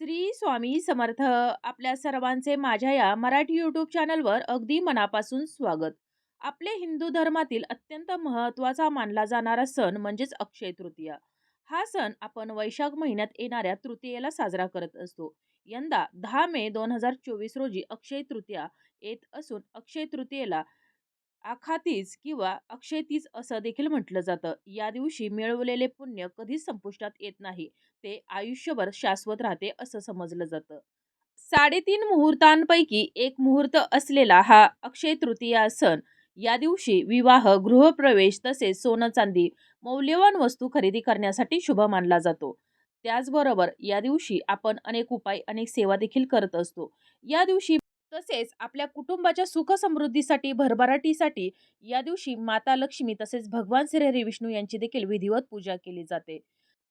श्री स्वामी समर्थ आपल्या सर्वांचे माझ्या या मराठी यूट्यूब चॅनलवर अगदी मनापासून स्वागत. आपले हिंदू धर्मातील अत्यंत महत्त्वाचा मानला जाणारा सण म्हणजेच अक्षय तृतीया. हा सण आपण वैशाख महिन्यात येणाऱ्या तृतीयेला साजरा करत असतो. यंदा दहा मे दोन हजार चोवीस रोजी अक्षय तृतीया येत असून अक्षय तृतीयेला आखातीज किंवा अक्षयतीज असं देखील म्हटलं जातं. या दिवशी मिळवलेले पुण्य कधीच संपुष्टात येत नाही. ते आयुष्यभर शाश्वत राहते असं समजलं जातं. साडेतीन मुहूर्तांपैकी एक मुहूर्त असलेला हा अक्षय तृतीया सण या दिवशी विवाह गृहप्रवेश तसेच सोनं चांदी मौल्यवान वस्तू खरेदी करण्यासाठी शुभ मानला जातो. त्याचबरोबर या दिवशी आपण अनेक उपाय अनेक सेवा देखील करत असतो. या दिवशी तसेच आपल्या कुटुंबाच्या सुख समृद्धीसाठी भरभराटीसाठी या दिवशी माता लक्ष्मी तसेच भगवान श्री विष्णू यांची देखील विधिवत पूजा केली जाते.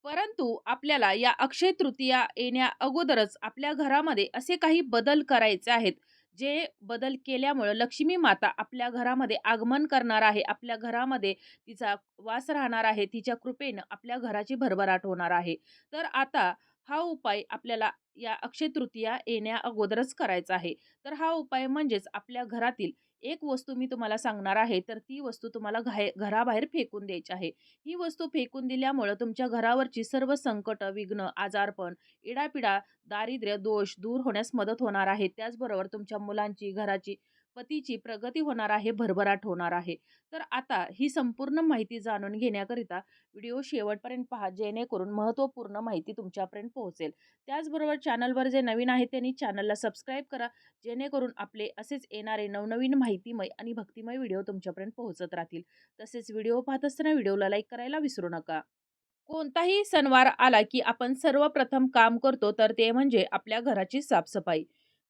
परंतु आपल्याला या अक्षय तृतीया येण्या अगोदरच आपल्या घरामध्ये असे काही बदल करायचे आहेत जे बदल केल्यामुळं लक्ष्मी माता आपल्या घरामध्ये आगमन करणार आहे आपल्या घरामध्ये तिचा वास राहणार आहे तिच्या कृपेनं आपल्या घराची भरभराट होणार आहे. तर आता हा उपाय आपल्याला या अक्षय तृतीया येण्या अगोदरच करायचा आहे. तर हा उपाय म्हणजेच आपल्या घरातील एक वस्तू मी तुम्हाला सांगणार आहे तर ती वस्तू तुम्हाला घाय घराबाहेर फेकून द्यायची आहे. ही वस्तू फेकून दिल्यामुळं तुमच्या घरावरची सर्व संकट विघ्न आजारपण इडापिडा दारिद्र्य दोष दूर होण्यास मदत होणार आहे. त्याचबरोबर तुमच्या मुलांची घराची पतीची प्रगती होणार आहे भरभराट होणार आहे. तर आता ही संपूर्ण माहिती जाणून घेण्याकरिता व्हिडिओ शेवटपर्यंत पहा जेणेकरून महत्त्वपूर्ण माहिती तुमच्यापर्यंत पोहोचेल. त्याचबरोबर चॅनलवर जे नवीन आहे त्यांनी चॅनलला सबस्क्राईब करा जेणेकरून आपले असेच येणारे नवनवीन माहितीमय आणि भक्तिमय व्हिडिओ तुमच्यापर्यंत पोहोचत राहतील. तसेच व्हिडिओ पाहत असताना व्हिडिओला लाईक करायला विसरू नका. कोणताही सणवार आला की आपण सर्वप्रथम काम करतो तर ते म्हणजे आपल्या घराची साफसफाई.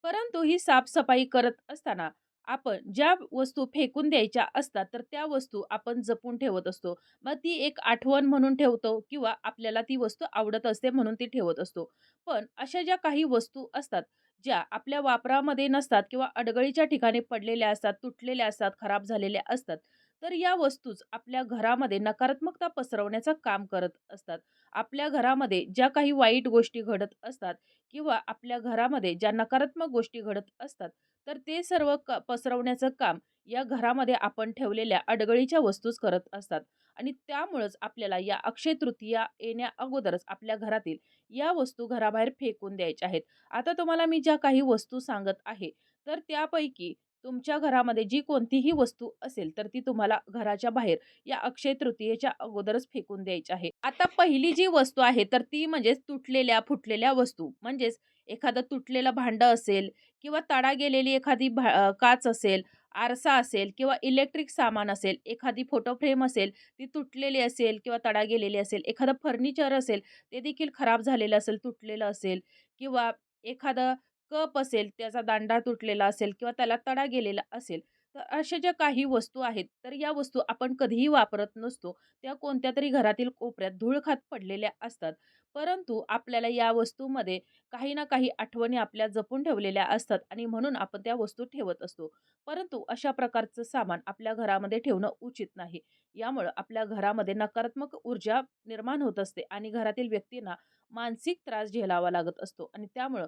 परंतु ही साफसफाई करत असताना आपण ज्या वस्तू फेकून द्यायच्या असतात तर त्या वस्तू आपण जपून ठेवत असतो. मग ती एक आठवण म्हणून ठेवतो किंवा आपल्याला ती वस्तू आवडत असते म्हणून ती ठेवत असतो. पण अशा ज्या काही वस्तू असतात ज्या आपल्या वापरामध्ये नसतात किंवा अडगळीच्या ठिकाणी पडलेल्या असतात तुटलेल्या असतात खराब झालेल्या असतात तर या वस्तूच आपल्या घरामध्ये नकारात्मकता पसरवण्याचं काम करत असतात. आपल्या घरामध्ये ज्या काही वाईट गोष्टी घडत असतात किंवा आपल्या घरामध्ये ज्या नकारात्मक गोष्टी घडत असतात तर ते सर्व क पसरवण्याचं काम या घरामध्ये आपण ठेवलेल्या अडगळीच्या वस्तूच करत असतात. आणि त्यामुळंच आपल्याला या अक्षय तृतीया येण्या अगोदरच आपल्या घरातील या वस्तू घराबाहेर फेकून द्यायच्या आहेत. आता तुम्हाला मी ज्या काही वस्तू सांगत आहे तर त्यापैकी तुमच्या घरामध्ये जी कोणतीही वस्तू असेल तर ती तुम्हाला घराच्या बाहेर या अक्षय तृतीयेच्या अगोदरच फेकून द्यायची आहे. आता पहिली जी वस्तू आहे तर ती म्हणजेच तुटलेल्या फुटलेल्या वस्तू. म्हणजेच एखादं तुटलेलं भांडं असेल किंवा तडा गेलेली एखादी भा काच असेल आरसा असेल किंवा इलेक्ट्रिक सामान असेल एखादी फोटो फ्रेम असेल ती तुटलेली असेल किंवा तडा गेलेली असेल एखादं फर्निचर असेल ते देखील खराब झालेलं असेल तुटलेलं असेल किंवा एखादं कप असेल त्याचा दांडा तुटलेला असेल किंवा त्याला तडा गेलेला असेल तर अशा ज्या काही वस्तू आहेत तर या वस्तू आपण कधीही वापरत नसतो. त्या कोणत्या तरी घरातील कोपऱ्यात धूळ खात पडलेल्या असतात. परंतु आपल्याला या वस्तूमध्ये काही ना काही आठवणी आपल्या जपून ठेवलेल्या असतात आणि म्हणून आपण त्या वस्तू ठेवत असतो. परंतु अशा प्रकारचं सामान आपल्या घरामध्ये ठेवणं उचित नाही. यामुळं आपल्या घरामध्ये नकारात्मक ऊर्जा निर्माण होत असते आणि घरातील व्यक्तींना मानसिक त्रास झेलावा लागत असतो आणि त्यामुळं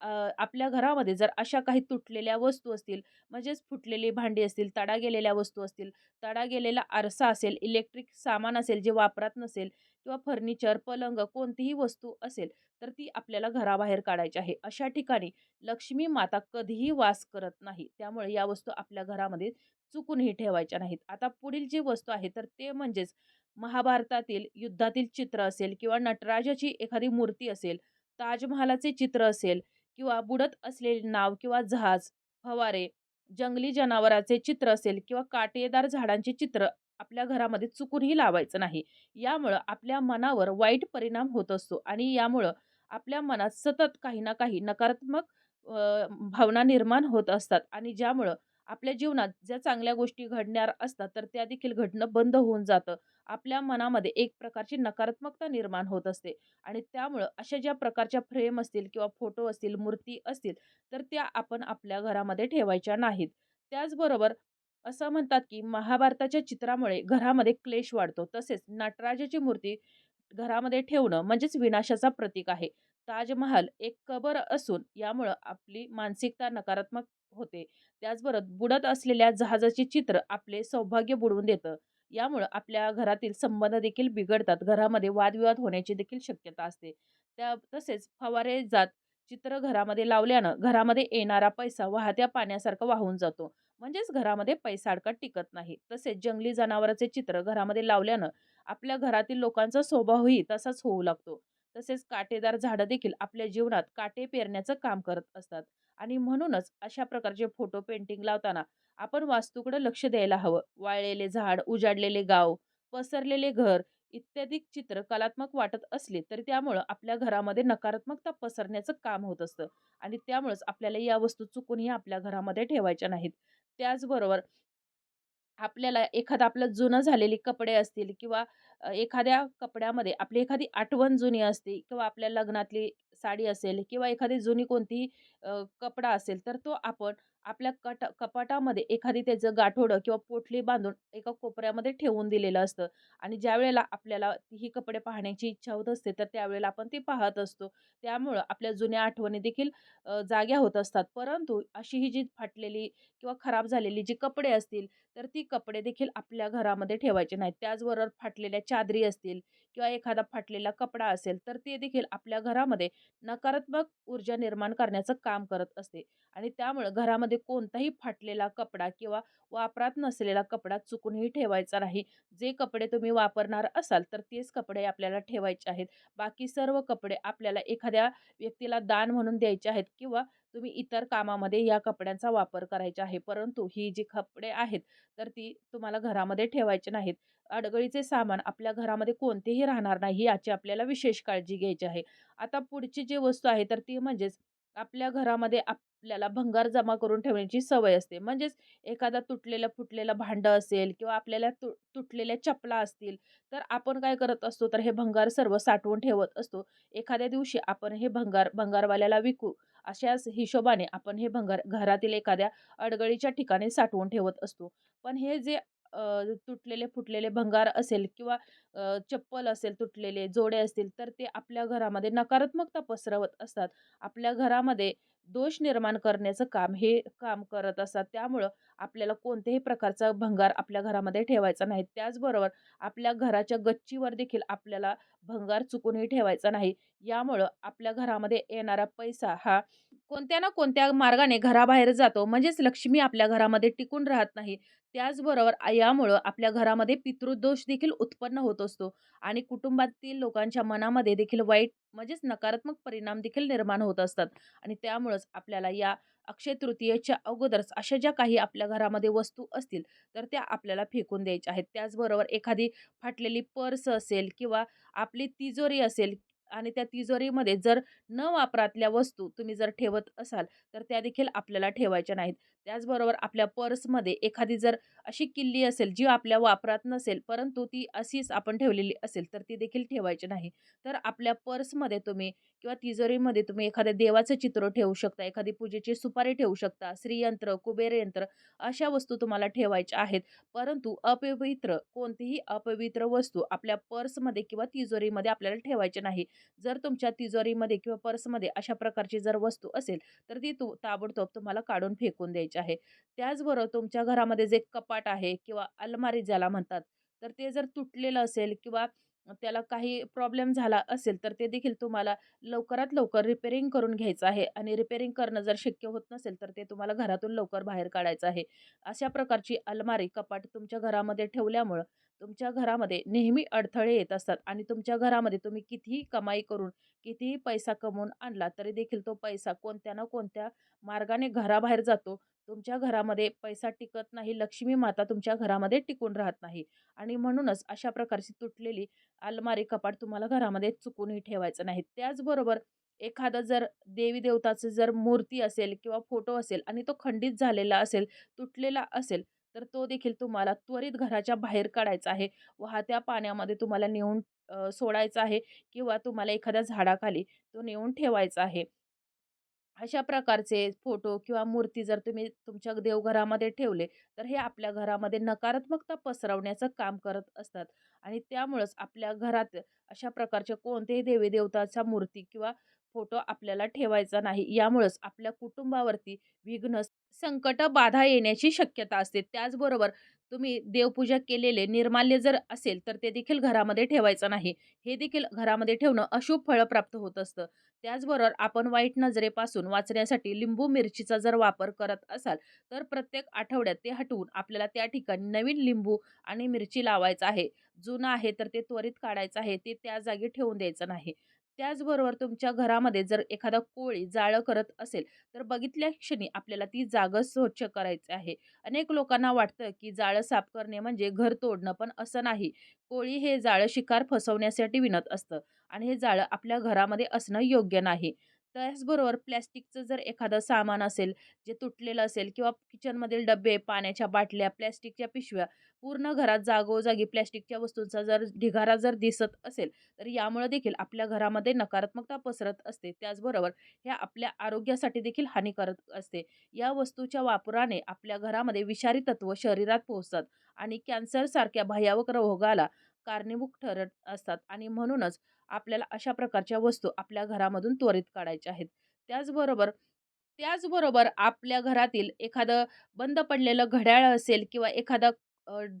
आपल्या घरामध्ये जर अशा काही तुटलेल्या वस्तू असतील म्हणजेच फुटलेली भांडी असतील तडा गेलेल्या वस्तू असतील तडा गेलेला आरसा असेल इलेक्ट्रिक सामान असेल जे वापरात नसेल किंवा फर्निचर पलंग कोणतीही वस्तू असेल तर ती आपल्याला घराबाहेर काढायची आहे. अशा ठिकाणी लक्ष्मी माता कधीही वास करत नाही. त्यामुळे या वस्तू आपल्या घरामध्ये चुकूनही ठेवायच्या नाहीत. आता पुढील जी वस्तू आहे तर ते म्हणजेच महाभारतातील युद्धातील चित्र असेल किंवा नटराजाची एखादी मूर्ती असेल ताजमहालाचे चित्र असेल किंवा बुडत असलेले नाव किंवा जहाज, फवारे, जंगली जनावराचे चित्र असेल किंवा काटेदार झाडांचे चित्र आपल्या घरामध्ये चुकूनही लावायचं नाही. यामुळं आपल्या मनावर वाईट परिणाम होत असतो आणि यामुळं आपल्या मनात सतत काही ना काही नकारात्मक भावना निर्माण होत असतात आणि ज्यामुळं आपल्या जीवनात ज्या चांगल्या गोष्टी घडणार असतात, तर त्या देखील घडणं बंद होऊन जातं. आपल्या मनामध्ये एक प्रकारची नकारात्मकता निर्माण होत असते. आणि त्यामुळं अशा ज्या प्रकारच्या फ्रेम असतील किंवा फोटो असतील, मूर्ती असतील, तर त्या आपण आपल्या घरामध्ये ठेवायच्या नाहीत. त्याचबरोबर असं म्हणतात, की महाभारताच्या चित्रामुळे घरामध्ये क्लेश वाढतो. तसेच नटराजाची मूर्ती घरामध्ये ठेवणं म्हणजेच विनाशाचा प्रतीक आहे. ताजमहाल एक कबर असून यामुळं आपली मानसिकता नकारात्मक होते. त्याचबरोबर बुडत असलेल्या जहाजाचे चित्र आपले सौभाग्य बुडवून देतं. यामुळं आपल्या घरातील संबंध देखील बिघडतात. घरामध्ये वादविवाद होण्याची देखील शक्यता असते. त्या तसेच फवारे जात चित्र घरामध्ये लावल्यानं घरामध्ये येणारा पैसा वाहत्या पाण्यासारखा वाहून जातो. म्हणजेच घरामध्ये पैसा-अडका टिकत नाही. तसेच जंगली जनावराचे चित्र घरामध्ये लावल्यानं आपल्या घरातील लोकांचा स्वभावही तसाच होऊ लागतो. तसेच काटेदार झाडं देखील आपल्या जीवनात काटे पेरण्याचं काम करत असतात आणि म्हणूनच अशा प्रकारचे फोटो पेंटिंग लावताना आपण वास्तूकडे लक्ष द्यायला हवं. वाळलेले झाड, उजाडलेले गाव, पसरलेले घर इत्यादी चित्र कलात्मक वाटत असले तरी त्यामुळं आपल्या घरामध्ये नकारात्मकता पसरण्याचं काम होत असतं आणि त्यामुळेच आपल्याला या वस्तू चुकूनही आपल्या घरामध्ये ठेवायच्या नाहीत. त्याचबरोबर आपल्याला एखादं आपलं जुनं झालेली कपडे असतील किंवा एखाद्या कपड्यामध्ये आपली एखादी आठवण जुनी असते किंवा आपल्या लग्नातली साडी असेल किंवा एखादी जुनी कोणतीही कपडा असेल तर तो आपण आपल्या कट कपाटामध्ये एखादी त्याचं गाठोडं किंवा पोटली बांधून एका कोपऱ्यामध्ये ठेवून दिलेलं असतं. आणि ज्यावेळेला आपल्याला ही कपडे पाहण्याची इच्छा होत असते तर त्यावेळेला आपण ती पाहत असतो. त्यामुळं आपल्या जुन्या आठवणी देखील जाग्या होत असतात. परंतु अशी ही जी फाटलेली किंवा खराब झालेली जी कपडे असतील तर ती कपडे देखील आपल्या घरामध्ये ठेवायचे नाहीत. त्याचबरोबर फाटलेल्या चादरी असतील किंवा एखादा फाटलेला कपडा असेल, तर ते देखील आपल्या घरामध्ये नकारात्मक ऊर्जा निर्माण करण्याचं काम करत असते आणि त्यामुळं घरामध्ये कोणताही फाटलेला कपडा किंवा वापरात नसलेला कपडा चुकूनही ठेवायचा नाही. जे कपडे तुम्ही वापरणार असाल, तर तेच कपडे आपल्याला ठेवायचे आहेत. बाकी सर्व कपडे आपल्याला एखाद्या व्यक्तीला दान म्हणून द्यायचे आहेत किंवा तुम्ही इतर कामामध्ये या कपड्यांचा वापर करायचा आहे. परंतु ही जी कपडे आहेत, तर ती तुम्हाला घरामध्ये ठेवायची नाहीत. अडगळीचे सामान आपल्या घरामध्ये कोणतेही राहणार नाही याची आपल्याला विशेष काळजी घ्यायची आहे. आता पुढची जी वस्तू आहे तर ती म्हणजेच आपल्या घरामध्ये आपल्याला भंगार जमा करून ठेवण्याची सवय असते. म्हणजेच एखादा तुटलेलं फुटलेलं भांडं असेल किंवा आपल्याला तु तुटलेल्या चपला असतील, तर आपण काय करत असतो तर हे भंगार सर्व साठवून ठेवत असतो. एखाद्या दिवशी आपण हे भंगार भंगारवाल्याला विकू अशाच हिशोबाने आपण हे भंगार घरातील एखाद्या अडगळीच्या ठिकाणी साठवून ठेवत असतो. पण हे जे तुटलेले फुटलेले भंगार असेल किंवा चप्पल असेल तुटलेले, जोडे असतील, तर ते आपल्या घरामध्ये नकारात्मकता पसरवत असतात. आपल्या घरामध्ये दोष निर्माण करण्याचं काम हे काम करत असतात. त्यामुळं आपल्याला कोणत्याही प्रकारचा भंगार आपल्या घरामध्ये ठेवायचा नाही. त्याचबरोबर आपल्या घराच्या गच्चीवर देखील आपल्याला भंगार चुकूनही ठेवायचा नाही. यामुळं आपल्या घरामध्ये येणारा पैसा हा कोणत्या ना कोणत्या मार्गाने घराबाहेर जातो. म्हणजेच लक्ष्मी आपल्या घरामध्ये टिकून राहत नाही. त्याचबरोबर आ यामुळं आपल्या घरामध्ये पितृदोष देखील उत्पन्न होत असतो आणि कुटुंबातील लोकांच्या मनामध्ये देखील वाईट म्हणजेच नकारात्मक परिणाम देखील निर्माण होत असतात आणि त्यामुळंच आपल्याला या अक्षय तृतीयेच्या अगोदरच अशा ज्या काही आपल्या घरामध्ये वस्तू असतील, तर त्या आपल्याला फेकून द्यायच्या आहेत. त्याचबरोबर एखादी फाटलेली पर्स असेल किंवा आपली तिजोरी असेल आणि त्या तिजोरीमध्ये जर न वापरातल्या वस्तू तुम्ही जर ठेवत असाल, तर त्या देखील आपल्याला ठेवायच्या नाहीत. त्याचबरोबर आपल्या पर्समध्ये एखादी जर अशी किल्ली असेल, जी आपल्या वापरात नसेल, परंतु ती अशीच आपण ठेवलेली असेल, तर ती देखील ठेवायची नाही. तर आपल्या पर्समध्ये तुम्ही किंवा तिजोरीमध्ये तुम्ही एखाद्या देवाचं चित्र ठेवू शकता, एखादी पूजेची सुपारी ठेवू शकता, श्रीयंत्र, कुबेर यंत्र अशा वस्तू तुम्हाला ठेवायच्या आहेत. परंतु अपवित्र कोणतीही अपवित्र वस्तू आपल्या पर्समध्ये किंवा तिजोरीमध्ये आपल्याला ठेवायची नाही. जर तुमच्या तिजोरीमध्ये किंवा पर्समध्ये अशा प्रकारची जर वस्तू असेल, तर ती तू ताबडतोब तुम्हाला काढून फेकून द्यायची आहे. त्याचबरोबर तुमच्या घरामध्ये जे कपाट आहे किंवा अलमारी ज्याला म्हणतात, तर ते जर तुटलेलं असेल किंवा त्याला काही प्रॉब्लेम झाला असेल, तर ते देखील तुम्हाला लवकरात लवकर रिपेरिंग करून घ्यायचं आहे आणि रिपेरिंग करणं जर शक्य होत नसेल, तर ते तुम्हाला घरातून लवकर बाहेर काढायचं आहे. अशा प्रकारची अलमारी, कपाट तुमच्या घरामध्ये ठेवल्यामुळं तुमच्या घरामध्ये नेहमी अडथळे येत असतात आणि तुमच्या घरामध्ये तुम्ही कितीही कमाई करून, कितीही पैसा कमवून आणला, तरी देखील तो पैसा कोणत्या ना कोणत्या मार्गाने घराबाहेर जातो. तुमच्या घरामध्ये पैसा टिकत नाही, लक्ष्मी माता तुमच्या घरामध्ये टिकून राहत नाही आणि म्हणूनच अशा प्रकारची तुटलेली अलमारी, कपाट तुम्हाला घरामध्ये चुकूनही ठेवायचं नाही. त्याचबरोबर एखादं जर देवी-देवताचं जर मूर्ती असेल किंवा फोटो असेल आणि तो खंडित झालेला असेल, तुटलेला असेल, तर तो देखील तुम्हाला त्वरित घराच्या बाहेर काढायचा आहे. वाहत्या पाण्यामध्ये तुम्हाला नेऊन सोडायचा आहे किंवा तुम्हाला एखाद्या झाडाखाली तो नेऊन ठेवायचा आहे. अशा प्रकारचे फोटो किंवा मूर्ती जर तुम्ही तुमच्या देवघरामध्ये ठेवले, तर हे आपल्या घरामध्ये नकारात्मकता पसरवण्याचं काम करत असतात आणि त्यामुळंच आपल्या घरात अशा प्रकारच्या कोणत्याही देवी देवताचा मूर्ती किंवा फोटो आपल्याला ठेवायचा नाही. यामुळेच आपल्या कुटुंबावरती विघ्न, संकट, बाधा येण्याची शक्यता असते. त्याचबरोबर तुम्ही देवपूजा केलेले निर्माल्य जर असेल, तर ते देखील घरामध्ये ठेवायचं नाही. हे देखील घरामध्ये ठेवणं अशुभ फळं प्राप्त होत असतं. त्याचबरोबर आपण वाईट नजरेपासून वाचण्यासाठी लिंबू मिरचीचा जर वापर करत असाल, तर प्रत्येक आठवड्यात ते हटवून आपल्याला त्या ठिकाणी नवीन लिंबू आणि मिरची लावायचं आहे. जुनं आहे तर ते त्वरित काढायचं आहे. ते त्या जागी ठेवून द्यायचं नाही. त्याचबरोबर तुमच्या घरामध्ये जर एखादा कोळी जाळं करत असेल, तर बघितल्या क्षणी आपल्याला ती जागा स्वच्छ करायची आहे. अनेक लोकांना वाटतं, की जाळं साफ करणे म्हणजे घर तोडणं, पण असं नाही. कोळी हे जाळं शिकार फसवण्यासाठी विणत असतं आणि हे जाळं आपल्या घरामध्ये असणं योग्य नाही. त्याचबरोबर प्लॅस्टिकचं जर एखादं सामान असेल, जे तुटलेलं असेल किंवा किचनमधील डबे पाण्याच्या बाटल्या, प्लॅस्टिकच्या पिशव्या, पूर्ण घरात जागोजागी प्लॅस्टिकच्या वस्तूंचा जर ढिगारा जर दिसत असेल, तर यामुळे देखील आपल्या घरामध्ये नकारात्मकता पसरत असते. त्याचबरोबर ह्या आपल्या आरोग्यासाठी देखील हानिकारक असते. या वस्तूच्या वापराने आपल्या घरामध्ये विषारी तत्व शरीरात पोहोचतात आणि कॅन्सरसारख्या भयावक रोगाला कारणीभूत ठरत असतात आणि म्हणूनच आपल्याला अशा प्रकारच्या वस्तू आपल्या घरामधून त्वरित काढायच्या आहेत. त्याचबरोबर त्याचबरोबर आपल्या घरातील एखादं बंद पडलेलं घड्याळ असेल किंवा एखादा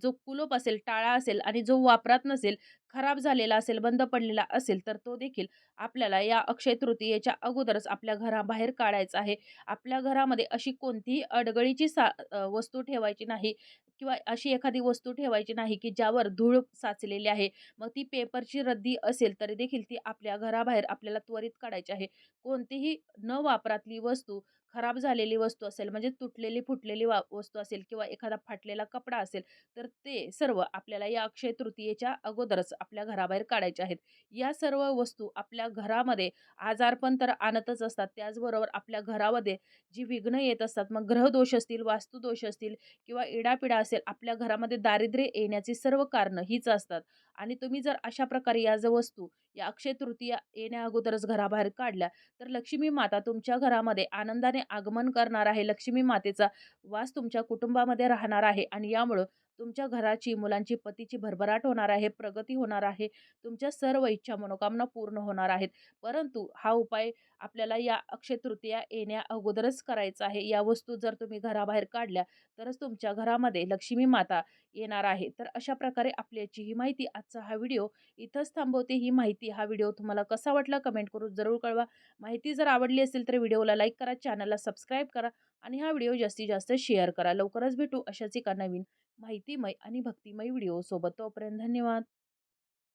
जो कुलूप असेल, टाळा असेल आणि जो वापरात नसेल, खराब झालेला असेल, बंद पडलेला असेल, तर तो देखील आपल्याला या अक्षय तृतीयेच्या अगोदरच आपल्या घराबाहेर काढायचा आहे. आपल्या घरामध्ये अशी कोणतीही अडगळीची सा वस्तू ठेवायची नाही किंवा अशी एखादी वस्तू ठेवायची नाही, की ज्यावर धूळ साचलेली आहे. मग ती पेपरची रद्दी असेल, तरी देखील ती आपल्या घराबाहेर आपल्याला त्वरित काढायची आहे. कोणतीही न वापरातली वस्तू, खराब झालेली वस्तू असेल, म्हणजे तुटलेली, फुटलेली वा वस्तू असेल किंवा एखादा फाटलेला कपडा असेल, तर ते सर्व आपल्याला या अक्षय तृतीयेच्या अगोदरच आपल्या घराबाहेर काढायचे आहेत. या सर्व वस्तू आपल्या घरामध्ये आजारपण तर आणतच असतात. त्याचबरोबर आपल्या घरामध्ये जी विघ्न येत असतात, मग ग्रहदोष असतील, वास्तुदोष असतील किंवा इडापिडा असेल, आपल्या घरामध्ये दारिद्र्य येण्याची सर्व कारणं हीच असतात. आणि तुम्ही जर अशा प्रकारे या ज्या वस्तू या अक्षय तृतीया येण्या अगोदरच घराबाहेर काढल्या, तर लक्ष्मी माता तुमच्या घरामध्ये आनंदाने आगमन करणार आहे. लक्ष्मी मातेचा वास तुमच्या कुटुंबामध्ये राहणार आहे आणि यामुळं तुमच्या घराची, मुलांची, पतीची भरभराट होणार आहे, प्रगती होणार आहे. तुमच्या सर्व इच्छा, मनोकामना पूर्ण होणार आहेत. परंतु हा उपाय आपल्याला या अक्षय तृतीया येण्या अगोदरच करायचा आहे. या वस्तू जर तुम्ही घराबाहेर काढल्या, तरच तुमच्या घरामध्ये लक्ष्मी माता येणार आहे. तर अशा प्रकारे आपल्याची ही माहिती, आजचा हा व्हिडिओ इथंच थांबवते. ही माहिती, हा व्हिडिओ तुम्हाला कसा वाटला कमेंट करून जरूर कळवा. माहिती जर आवडली असेल तर व्हिडिओला लाईक करा, चॅनलला सबस्क्राईब करा आणि हा व्हिडिओ जास्तीत जास्त शेअर करा. लवकरच भेटू अशाच एका नवीन माहितीमय आणि भक्तिमय व्हिडिओसोबत. तोपर्यंत धन्यवाद.